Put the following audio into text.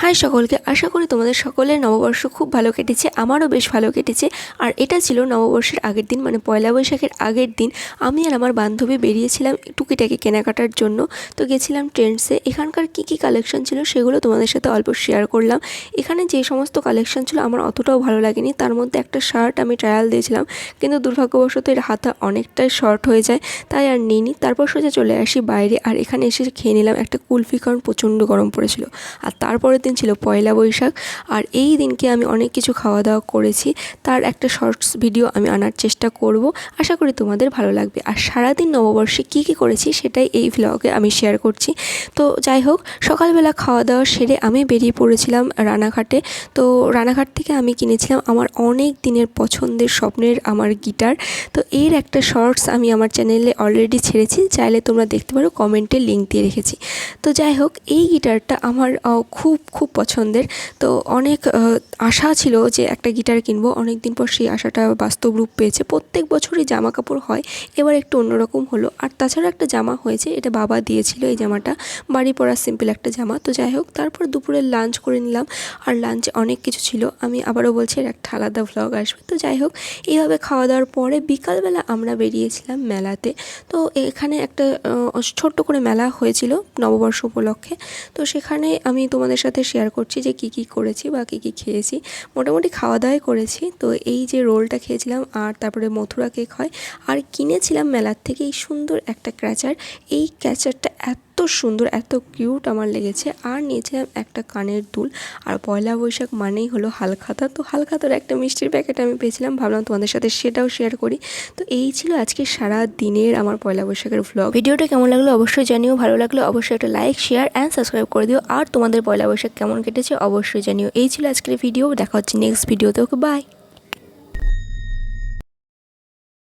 High সকলকে, আশা করি তোমাদের সকলের নববর্ষ খুব ভালো কেটেছে, আমারও বেশ ভালো কেটেছে। আর এটা ছিল নববর্ষের আগের দিন মানে পয়লা বৈশাখের আগের দিন। আমি আর আমার বান্ধবী বেরিয়েছিলাম টুকিটাকি কেনাকাটার জন্য। তো গেছিলাম ট্রেন্ডসে, এখানকার কী কী কালেকশন ছিল সেগুলো তোমাদের সাথে অল্প শেয়ার করলাম। এখানে যে সমস্ত কালেকশন ছিল আমার অতটাও ভালো লাগেনি, তার মধ্যে একটা শার্ট আমি ট্রায়াল দিয়েছিলাম। কিন্তু দুর্ভাগ্যবশত এর হাতা অনেকটাই শর্ট হয়ে যায়, তাই আর নিইনি। তারপর সোজা চলে আসি বাইরে, আর এখানে এসে খেয়ে নিলাম একটা কুলফি প্রচণ্ড গরম পড়েছিল। আর তারপরের দিন ছিল পয়লা বৈশাখ, আর এই দিনকে আমি অনেক কিছু খাওয়া দাওয়া করেছি। তার একটা শর্টস ভিডিও আমি আনার চেষ্টা করব। আশা করি তোমাদের ভালো লাগবে। আর সারাদিন নববর্ষে কী কী করেছি সেটাই এই ভ্লগে আমি শেয়ার করছি। তো যাই হোক, সকালবেলা খাওয়া দাওয়া সেরে আমি বেরিয়ে পড়েছিলাম রানাঘাটে। তো রানাঘাট থেকে আমি কিনেছিলাম আমার অনেক দিনের পছন্দের স্বপ্নের আমার গিটার। তো এর একটা শর্টস আমি আমার চ্যানেলে অলরেডি ছেড়েছি। চাইলে তোমরা দেখতে পারো কমেন্টে লিঙ্ক দিয়ে রেখেছি। তো যাই হোক, এই গিটারটা আমার খুব খুব পছন্দের। তো অনেক আশা ছিল যে একটা গিটার কিনবো। অনেক দিন পর সেই আশাটা বাস্তব রূপ পেয়েছে। প্রত্যেক বছরই জামা কাপড় হয়। এবার একটু অন্যরকম হলো। আর তাছাড়া একটা জামা হয়েছে। এটা বাবা দিয়েছিল এই জামাটা। বাড়ি পরা সিম্পল একটা জামা। তো যাই হোক, তারপর দুপুরে লাঞ্চ করে নিলাম। আর লাঞ্চে অনেক কিছু ছিল। আমি আবারও বলছি, এর একটা আলাদা ভ্লগ আসবে। তো যাই হোক, এইভাবে খাওয়া দাওয়ার পরে বিকালবেলা আমরা বেরিয়েছিলাম মেলাতে। তো এখানে একটা ছোট্ট করে মেলা হয়েছিল নববর্ষ উপলক্ষে। তো সেখানে আমি তোমাদের সাথে শেয়ার করছি যে কি কি করেছি বা কী কী খেয়েছি। মোটামুটি খাওয়া দাওয়াই করেছি। তো এই যে রোলটা খেয়েছিলাম আর তারপরে মথুরা কেক হয়। আর কিনেছিলাম মেলার থেকে এই সুন্দর একটা ক্র্যাচার এই ক্র্যাচারটা এত সুন্দর, এত কিউট আমার লেগেছে। আর নিয়েছিলাম একটা কানের দুল। আর পয়লা বৈশাখ মানেই হলো হালখাতা। তো হালখাতার একটা মিষ্টির প্যাকেট আমি পেয়েছিলাম। ভাবলাম তোমাদের সাথে সেটাও শেয়ার করি। তো এই ছিল আজকে সারা দিনের আমার পয়লা বৈশাখের ভ্লগ ভিডিওটা কেমন লাগল অবশ্যই জানিও। ভালো লাগল অবশ্যই একটা লাইক শেয়ার অ্যান্ড সাবস্ক্রাইব করে দিও। আর তোমাদের পয়লা বৈশাখ কেমন কেটেছে অবশ্যই জানিও। এই ছিল আজকের ভিডিও দেখা হচ্ছে নেক্সট ভিডিওতে ওকে বাই